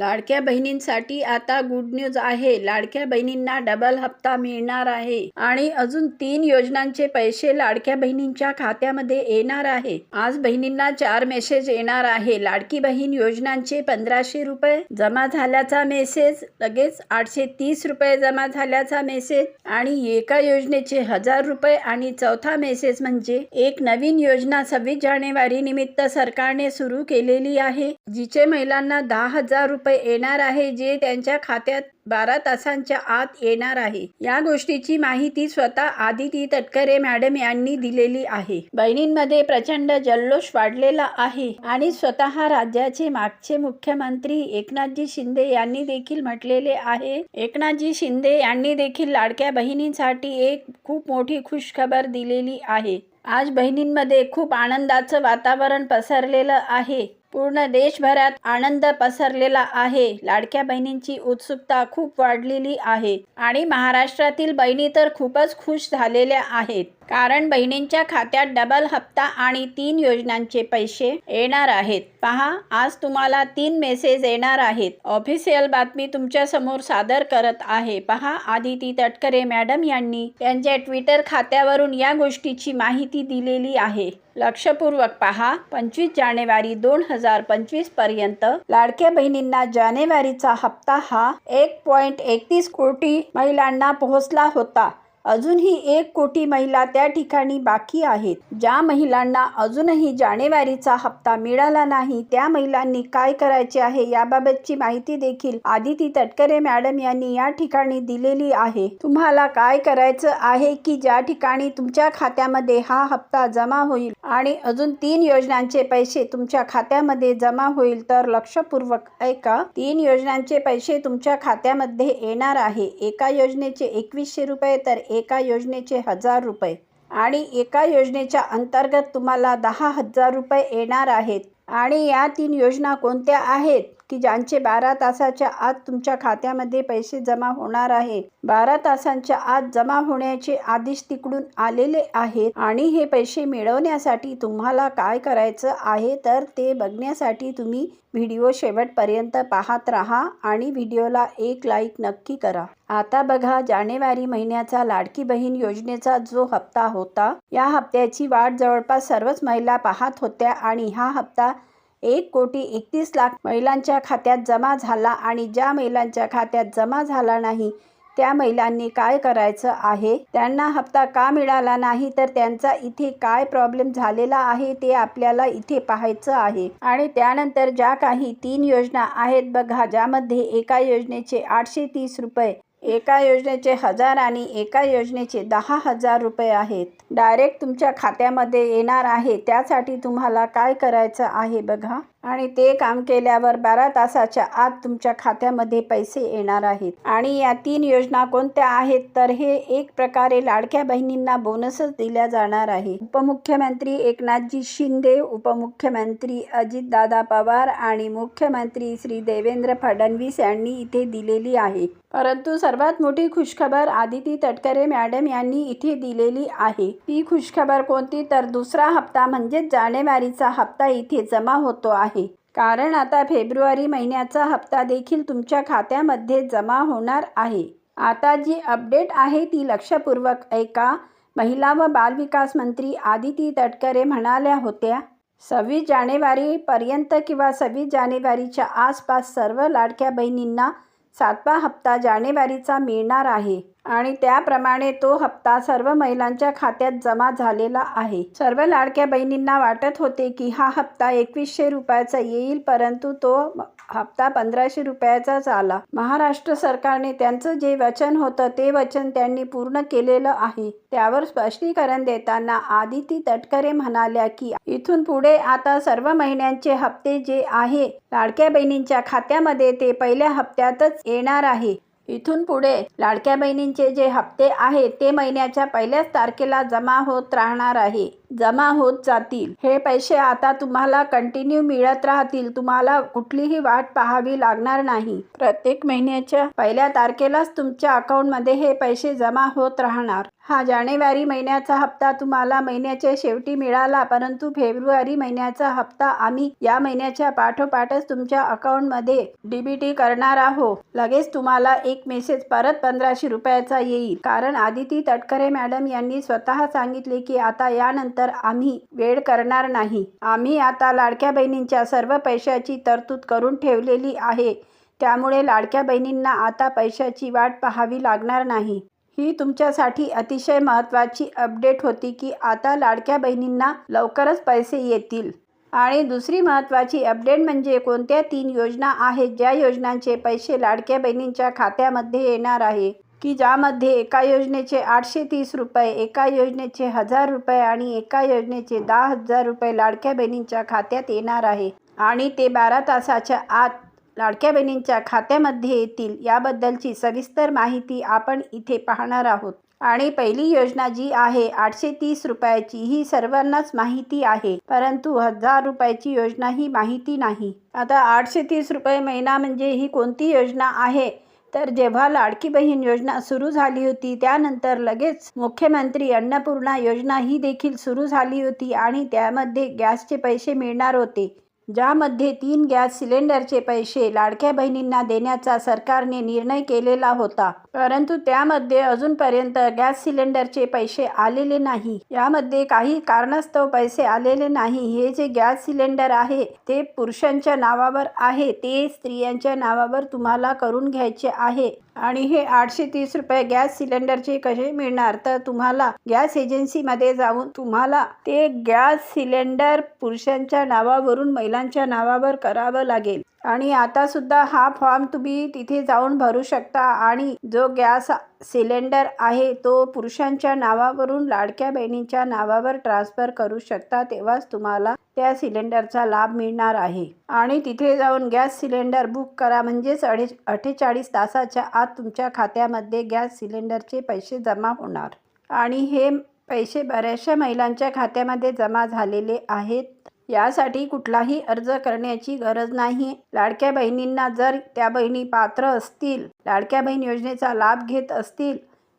लाडक्या बहिणींसाठी आता गुड न्यूज आहे. लाडक्या बहिणींना डबल हप्ता मिळणार आहे. आणि अजून तीन योजनांचे पैसे लाडक्या बहिणींच्या खात्यामध्ये येणार आहे. आज बहिणींना चार मेसेज येणार आहे. लाडकी बहीण योजनांचे पंधराशे रुपये जमा झाल्याचा मेसेज लगेच आठशे तीस रुपये जमा झाल्याचा मेसेज आणि एका योजनेचे हजार रुपये आणि चौथा मेसेज म्हणजे एक नवीन योजना सव्वीस जानेवारी निमित्त सरकारने सुरू केलेली आहे जिचे महिलांना दहा हजार रुपये येणार आहे जे त्यांच्या खात्यात बारा तासांच्या आत येणार आहे. या गोष्टीची माहिती स्वतः आदिती तटकरे मॅडम यांनी दिलेली आहे. बहिणींमध्ये प्रचंड जल्लोष वाढलेला आहे आणि स्वतः राज्याचे मागचे मुख्यमंत्री एकनाथजी शिंदे यांनी देखील म्हटलेले आहे. एकनाथजी शिंदे यांनी देखील लाडक्या बहिणींसाठी एक खूप मोठी खुशखबर दिलेली आहे. आज बहिणींमध्ये खूप आनंदाचं वातावरण पसरलेलं आहे. पूर्ण देशभरात आनंद पसरलेला आहे. लाडक्या बहिणींची उत्सुकता खूप वाढलेली आहे. आणि महाराष्ट्रातील बहिणी तर खूपच खुश झालेल्या आहेत. कारण बहिणींच्या खात्यात डबल हप्ता आणि तीन योजनांचे पैसे येणार आहेत. पहा आज तुम्हाला तीन मेसेज येणार आहेत. ऑफिशियल बातमी तुमच्यासमोर सादर करत आहे. पहा आदिती तटकरे मॅडम यांनी त्यांच्या ट्विटर खात्यावरून या गोष्टीची माहिती दिलेली आहे. लक्षपूर्वक पहा पंचवीस जानेवारी दोन हजार पंचवीसपर्यंत लाडक्या बहिणींना जानेवारीचा हप्ता हा एक पॉइंट एकतीस कोटी महिलांना पोहोचला होता. अजूनही एक कोटी महिला त्या ठिकाणी बाकी आहेत. ज्या महिलांना अजूनही जानेवारीचा हप्ता मिळाला नाही त्या महिलांनी काय करायचे आहे याबाबतची माहिती देखील आदिती तटकरे मॅडम यांनी या ठिकाणी दिलेली आहे. तुम्हाला काय करायचं आहे की ज्या ठिकाणी तुमच्या खात्यामध्ये हा हप्ता जमा होईल आणि अजून तीन योजनांचे पैसे तुमच्या खात्यामध्ये जमा होईल तर लक्षपूर्वक ऐका. तीन योजनांचे पैसे तुमच्या खात्यामध्ये येणार आहे. एका योजनेचे एकवीसशे रुपये तर एका योजनेचे हजार रुपये. आणि एका योजनेच्या अंतर्गत तुम्हाला दहा हजार रुपये येणार आहेत. आणि या तीन योजना कोणत्या आहेत? की ज्यांचे बारा तासाच्या आत तुमच्या खात्यामध्ये पैसे जमा होणार आहे. बारा तासांच्या आत जमा होण्याचे आदेश तिकडून आलेले आहेत आणि हे पैसे मिळवण्यासाठी तुम्हाला काय करायचं आहे तर ते बघण्यासाठी तुम्ही व्हिडिओ शेवटपर्यंत पाहत राहा आणि व्हिडिओला एक लाईक नक्की करा. आता बघा जानेवारी महिन्याचा लाडकी बहीण योजनेचा जो हप्ता होता या हप्त्याची वाट जवळपास सर्वच महिला पाहत होत्या आणि हा हप्ता एक कोटी एकतीस लाख महिलांच्या खात्यात जमा झाला आणि ज्या महिलांच्या खात्यात जमा झाला नाही त्या महिलांनी काय करायचं आहे? त्यांना हप्ता का मिळाला नाही? तर त्यांचा इथे काय प्रॉब्लेम झालेला आहे ते आपल्याला इथे पाहायचं आहे. आणि त्यानंतर ज्या काही तीन योजना आहेत बघा ज्यामध्ये एका योजनेचे आठशे तीस रुपये एका योजनेचे हजार आणि एका योजनेचे दहा हजार रुपये आहेत. डायरेक्ट तुमच्या खात्यामध्ये येणार आहे. त्यासाठी तुम्हाला काय करायचं आहे बघा. आणि ते काम केल्यावर बारा तासाच्या आत तुमच्या खात्यामध्ये पैसे येणार आहेत. आणि या तीन योजना कोणत्या आहेत? तर हे एक प्रकारे लाडक्या बहिणींना बोनसच दिल्या जाणार आहे. उपमुख्यमंत्री एकनाथजी शिंदे उपमुख्यमंत्री अजितदादा पवार आणि मुख्यमंत्री श्री देवेंद्र फडणवीस यांनी इथे दिलेली आहे. परंतु सर्वात मोठी खुशखबर आदिती तटकरे मॅडम यांनी इथे दिलेली आहे. ती खुशखबर कोणती? तर दुसरा हप्ता म्हणजेच जानेवारीचा हप्ता इथे जमा होतो आहे. आहे. कारण आता फेब्रुवारी महिन्याचा हप्ता देखील तुमच्या खात्यामध्ये जमा होणार आहे. आता जी अपडेट आहे ती लक्षपूर्वक ऐका. महिला व बालविकास मंत्री आदिती तटकरे म्हणाल्या होत्या सव्वीस जानेवारीपर्यंत किंवा सव्वीस जानेवारीच्या आसपास सर्व लाडक्या बहिणींना सातवा हप्ता जानेवारीचा मिळणार आहे. आणि त्याप्रमाणे तो हप्ता सर्व महिलांच्या खात्यात जमा झालेला आहे. सर्व लाडक्या बहिणींना वाटत होते की हा हप्ता एकवीसशे रुपयाचा येईल परंतु तो हप्ता पंधराशे रुपयाचाच आला महाराष्ट्र सरकारने त्यांचं जे वचन होतं ते वचन त्यांनी पूर्ण केलेलं आहे. त्यावर स्पष्टीकरण देताना आदिती तटकरे म्हणाल्या की इथून पुढे आता सर्व महिन्यांचे हप्ते जे आहे लाडक्या बहिणींच्या खात्यामध्ये ते पहिल्या हप्त्यातच येणार आहे. इथून पुढे लाडक्या बहिणींचे जे हप्ते आहेत ते महिन्याच्या पहिल्याच तारखेला जमा होत राहणार आहे. जमा होत जातील. हे पैसे आता तुम्हाला कंटिन्यू मिळत राहतील. तुम्हाला कुठलीही वाट पाहावी लागणार नाही. प्रत्येक महिन्याच्या पहिल्या तारखेलाच तुमच्या अकाउंटमध्ये हे पैसे जमा होत राहणार. हा जानेवारी महिन्याचा हप्ता तुम्हाला महिन्याच्या शेवटी मिळाला परंतु फेब्रुवारी महिन्याचा हप्ता आम्ही या महिन्याच्या पाठोपाठच तुमच्या अकाउंटमध्ये डीबीटी करणार आहोत. लगेच तुम्हाला एक मेसेज परत पंधराशे रुपयाचा येईल. कारण आदिती तटकरे मॅडम यांनी स्वतः सांगितले की आता यानंतर आम्ही वेळ करणार नाही. आम्ही आता लाडक्या बहिणींच्या सर्व पैशाची तरतूद करून ठेवलेली आहे. त्यामुळे लाडक्या बहिणींना आता पैशाची वाट पाहावी लागणार नाही. ही तुमच्यासाठी अतिशय महत्त्वाची अपडेट होती की आता लाडक्या बहिणींना लवकरच पैसे येतील. आणि दुसरी महत्त्वाची अपडेट म्हणजे कोणत्या तीन योजना आहेत ज्या योजनांचे पैसे लाडक्या बहिणींच्या खात्यामध्ये येणार आहे? की ज्यामध्ये एका योजनेचे आठशे तीस रुपये एका योजनेचे हजार रुपये आणि एका योजनेचे दहा हजार रुपये लाडक्या बहिणींच्या खात्यात येणार आहे. आणि ते बारा तासाच्या आत लाडक्या बहिणींच्या खात्यामध्ये येतील याबद्दलची सविस्तर माहिती आपण इथे पाहणार आहोत. आणि पहिली योजना जी आहे आठशे तीस रुपयाची ही सर्वांनाच माहिती आहे परंतु हजार रुपयाची योजना ही माहिती नाही. आता आठशे तीस रुपये महिना म्हणजे ही कोणती योजना आहे? तर जेव्हा लाडकी बहीण योजना सुरू झाली होती त्यानंतर लगेच मुख्यमंत्री अन्नपूर्णा योजना ही देखील सुरू झाली होती आणि त्यामध्ये गॅसचे पैसे मिळणार होते. ज्यामध्ये तीन गॅस सिलेंडरचे पैसे लाडक्या बहिणींना देण्याचा सरकारने निर्णय केलेला होता. परंतु त्यामध्ये अजूनपर्यंत गॅस सिलेंडरचे पैसे आलेले नाही. यामध्ये काही कारणास्तव पैसे आलेले नाही. हे जे गॅस सिलेंडर आहे ते पुरुषांच्या नावावर आहे. ते स्त्रियांच्या नावावर तुम्हाला करून घ्यायचे आहे. आणि हे आठशे तीस रुपये गॅस सिलेंडरचे कसे मिळणार? तर तुम्हाला गॅस एजन्सीमध्ये जाऊन तुम्हाला ते गॅस सिलेंडर पुरुषांच्या नावावरून महिला महिलांच्या नावावर करावं लागेल. आणि आता सुद्धा हा फॉर्म तुम्ही तिथे जाऊन भरू शकता आणि जो गॅस सिलेंडर आहे तो पुरुषांच्या नावावरून लाडक्या बहिणींच्या नावावर ट्रान्सफर करू शकता तेव्हाच तुम्हाला त्या सिलेंडरचा लाभ मिळणार आहे. आणि तिथे जाऊन गॅस सिलेंडर बुक करा म्हणजेच अडे अठ्ठेचाळीस तासाच्या आत तुमच्या खात्यामध्ये गॅस सिलेंडरचे पैसे जमा होणार. आणि हे पैसे बऱ्याचशा महिलांच्या खात्यामध्ये जमा झालेले आहेत. यासाठी कुठलाही अर्ज करण्याची गरज नाही. लाडक्या बहिणींना जर त्या बहिणी पात्र असतील लाडक्या बहीण योजनेचा लाभ घेत असतील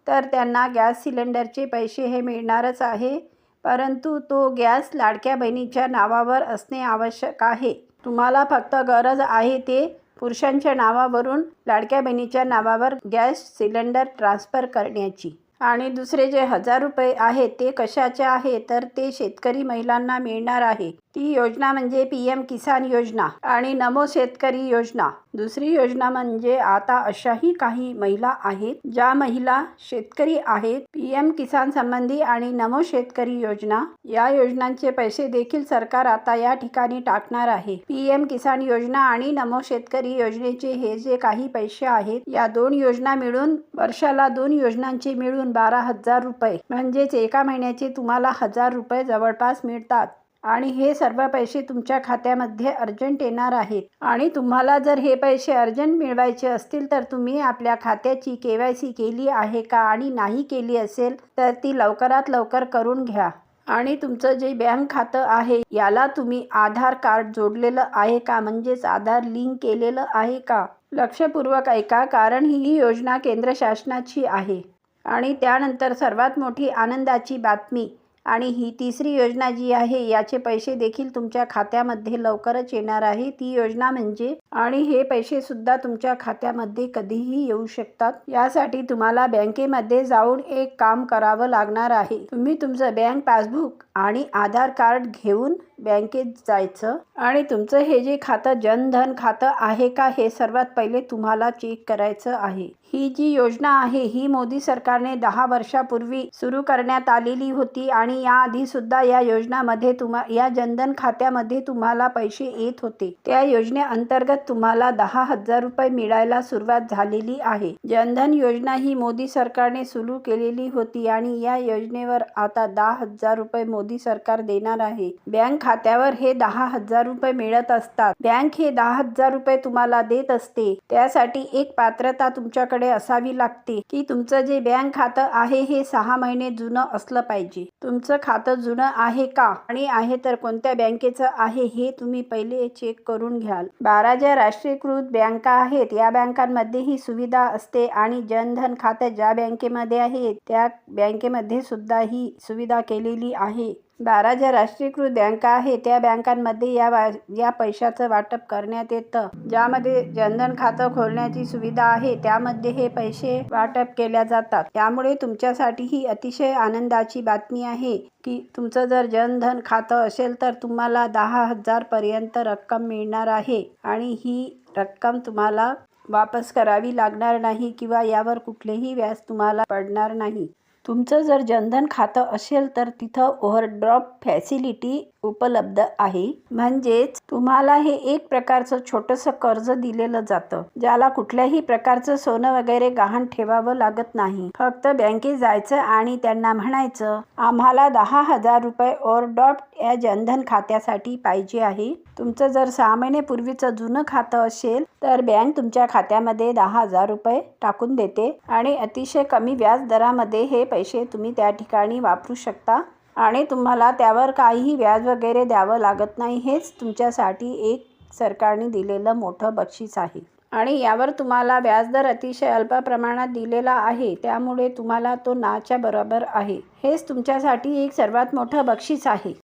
तर त्यांना गॅस सिलेंडरचे पैसे हे मिळणारच आहे. परंतु तो गॅस लाडक्या बहिणीच्या नावावर असणे आवश्यक आहे. तुम्हाला फक्त गरज आहे ते पुरुषांच्या नावावरून लाडक्या बहिणीच्या नावावर गॅस सिलेंडर ट्रान्स्फर करण्याची. आणि दुसरे जे हजार रुपये आहेत ते कशाचे आहे तर ते शेतकरी महिलांना मिळणार आहे. ती योजना म्हणजे पी एम किसान योजना आणि नमो शेतकरी योजना. दुसरी योजना म्हणजे आता अशाही काही महिला आहेत ज्या महिला शेतकरी आहेत. पी एम किसान संबंधी आणि नमो शेतकरी योजना या योजनांचे पैसे देखील सरकार आता या ठिकाणी टाकणार आहे. पी एम किसान योजना आणि नमो शेतकरी योजनेचे हे जे काही पैसे आहेत या दोन योजना मिळून वर्षाला दोन योजनांचे मिळून बारा हजार रुपये. म्हणजेच एका महिन्याचे तुम्हाला हजार रुपये जवळपास मिळतात. आणि हे सर्व पैसे तुमच्या खात्यामध्ये अर्जंट येणार आहेत. आणि तुम्हाला जर हे पैसे अर्जंट मिळवायचे असतील तर तुम्ही आपल्या खात्याची के वाय सी केली आहे का आणि नाही केली असेल तर ती लवकरात लवकर करून घ्या. आणि तुमचं जे बँक खातं आहे याला तुम्ही आधार कार्ड जोडलेलं आहे का? म्हणजेच आधार लिंक केलेलं आहे का? लक्षपूर्वक ऐका कारण ही योजना केंद्र शासनाची आहे. आणि त्यानंतर सर्वात मोठी आनंदाची बातमी आणि ही तिसरी योजना जी आहे याचे पैसे देखील तुमच्या खात्यामध्ये लवकरच येणार आहे. ती योजना म्हणजे आणि हे पैसे सुद्धा तुमच्या खात्यामध्ये कधीही येऊ शकतात. यासाठी तुम्हाला बँकेमध्ये जाऊन एक काम करावं लागणार आहे. तुम्ही तुमचं बँक पासबुक आणि आधार कार्ड घेऊन बँकेत जायचं. आणि तुमचं हे जे खातं जनधन खातं आहे का हे सर्वात पहिले तुम्हाला चेक करायचं आहे. ही जी योजना आहे ही मोदी सरकारने दहा वर्षापूर्वी सुरू करण्यात आलेली होती आणि याआधी सुद्धा या योजनामध्ये तुम्हा या जनधन खात्यामध्ये तुम्हाला पैसे येत होते. त्या योजनेअंतर्गत तुम्हाला दहा हजार रुपये मिळायला सुरुवात झालेली आहे. जनधन योजना ही मोदी सरकारने सुरू केलेली होती आणि या योजनेवर आता दहा हजार रुपये मोदी सरकार देणार आहे. बँक खात्यावर हे दहा हजार रुपये मिळत असतात. बँक हे दहा हजार रुपये तुम्हाला देत असते. त्यासाठी एक पात्रता तुमच्याकडे असावी लागते की तुमचं जे बँक खातं आहे हे सहा महिने जुनं असलं पाहिजे. तुमचं खातं जुनं आहे का? आणि आहे तर कोणत्या बँकेचं आहे हे तुम्ही पहिले चेक करून घ्याल. बारा ज्या राष्ट्रीयकृत बँका आहेत या बँकांमध्ये ही सुविधा असते आणि जनधन खातं ज्या बँकेमध्ये आहे त्या बँकेमध्ये सुद्धा ही सुविधा केलेली आहे. बारा ज्या राष्ट्रीयकृत बँका आहे त्या बँकांमध्ये या वा या पैशाचं वाटप करण्यात येतं. ज्यामध्ये जनधन खातं खोलण्याची सुविधा आहे त्यामध्ये हे पैसे वाटप केल्या जातात. त्यामुळे तुमच्यासाठी ही अतिशय आनंदाची बातमी आहे की तुमचं जर जनधन खातं असेल तर तुम्हाला दहा हजारपर्यंत रक्कम मिळणार आहे आणि ही रक्कम तुम्हाला वापस करावी लागणार नाही किंवा यावर कुठलेही व्याज तुम्हाला पडणार नाही. तुमचं जर जनधन खातं असेल तर तिथं ओव्हरड्रॉफ्ट फॅसिलिटी उपलब्ध आहे. म्हणजेच तुम्हाला हे एक प्रकारचं छोटंसं कर्ज दिलेलं जातं ज्याला कुठल्याही प्रकारचं सोनं वगैरे गहाण ठेवावं लागत नाही. फक्त बँकेत जायचं आणि त्यांना म्हणायचं आम्हाला दहा हजार रुपये ओव्हरड्रॉफ्ट या जनधन खात्यासाठी पाहिजे आहे. तुमचं जर सहा महिन्यापूर्वीचं जुनं खातं असेल तर बँक तुमच्या खात्यामध्ये दहा हजार रुपये टाकून देते आणि अतिशय कमी व्याज दरामध्ये हे पैसे तुम्ही त्या ठिकाणी वापरू शकता. आणि तुम्हाला त्यावर काहीही व्याज वगैरे द्यावं लागत नाही. हेच तुमच्यासाठी एक सरकारने दिलेलं मोठं बक्षीस आहे. आणि यावर तुम्हाला व्याजदर अतिशय अल्प प्रमाणात दिलेला आहे. त्यामुळे तुम्हाला तो नाच्या बरोबर आहे. हेच तुमच्यासाठी एक सर्वात मोठं बक्षीस आहे.